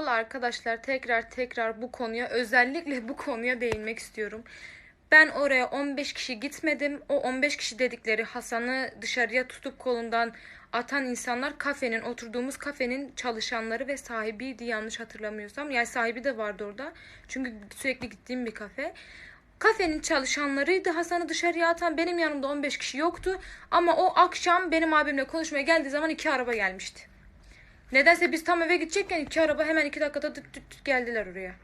Valla arkadaşlar tekrar tekrar bu konuya özellikle bu konuya değinmek istiyorum. Ben oraya 15 kişi gitmedim. O 15 kişi dedikleri Hasan'ı dışarıya tutup kolundan atan insanlar kafenin oturduğumuz kafenin çalışanları ve sahibiydi yanlış hatırlamıyorsam. Yani sahibi de vardı orada. Çünkü sürekli gittiğim bir kafe. Kafenin çalışanlarıydı Hasan'ı dışarıya atan. Benim yanımda 15 kişi yoktu. Ama o akşam benim abimle konuşmaya geldiği zaman iki araba gelmişti. Nedense biz tam eve gidecekken iki araba hemen iki dakikada tık tık tık geldiler oraya.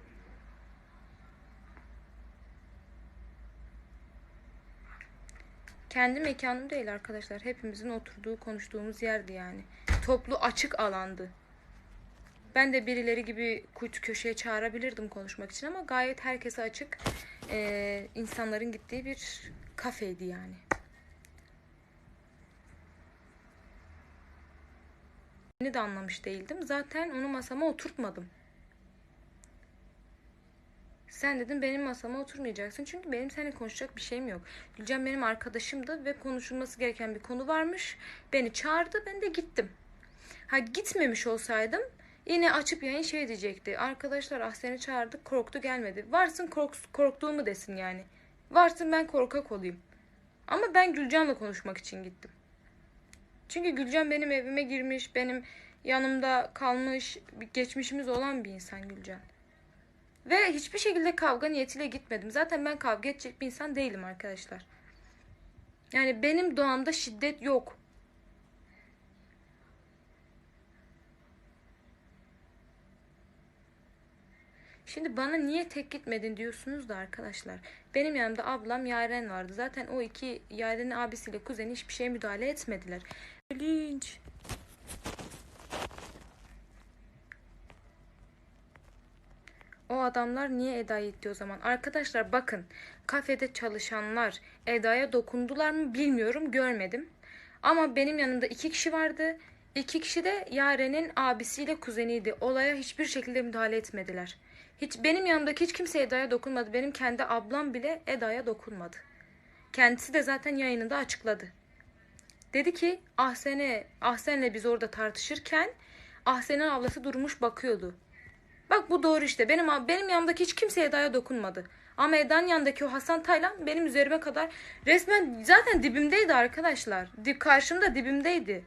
Kendi mekanım değil arkadaşlar. Hepimizin oturduğu, konuştuğumuz yerdi yani. Toplu açık alandı. Ben de birileri gibi kuytu köşeye çağırabilirdim konuşmak için ama gayet herkese açık eee, insanların gittiği bir kafeydi yani. Beni de anlamış değildim. Zaten onu masama oturtmadım. Sen dedim benim masama oturmayacaksın. Çünkü benim seninle konuşacak bir şeyim yok. Gülcan benim arkadaşımdı ve konuşulması gereken bir konu varmış. Beni çağırdı ben de gittim. Ha gitmemiş olsaydım yine açıp yayın şey diyecekti. Arkadaşlar ah seni çağırdık korktu gelmedi. Varsın kork korktuğumu desin yani. Varsın ben korkak olayım. Ama ben Gülcan'la konuşmak için gittim. Çünkü Gülcan benim evime girmiş, benim yanımda kalmış, bir geçmişimiz olan bir insan Gülcan. Ve hiçbir şekilde kavga niyetiyle gitmedim. Zaten ben kavga edecek bir insan değilim arkadaşlar. Yani benim doğamda şiddet yok. Şimdi bana niye tek gitmedin diyorsunuz da arkadaşlar. Benim yanımda ablam Yaren vardı. Zaten o iki Yaren'in abisiyle kuzeni hiçbir şeye müdahale etmediler. Linç. O adamlar niye Eda'yı itti o zaman? Arkadaşlar bakın kafede çalışanlar Eda'ya dokundular mı bilmiyorum görmedim. Ama benim yanımda iki kişi vardı. İki kişi de Yaren'in abisiyle kuzeniydi. Olaya hiçbir şekilde müdahale etmediler. Hiç benim yanımdaki hiç kimse Eda'ya dokunmadı. Benim kendi ablam bile Eda'ya dokunmadı. Kendisi de zaten yayınında açıkladı. Dedi ki Ahsen'e, Ahsen'le biz orada tartışırken Ahsen'in ablası durmuş bakıyordu. Bak bu doğru işte. Benim benim yanımdaki hiç kimse Eda'ya dokunmadı. Ama Eda'nın yanındaki o Hasan Taylan benim üzerime kadar resmen zaten dibimdeydi arkadaşlar. Dip karşımda dibimdeydi.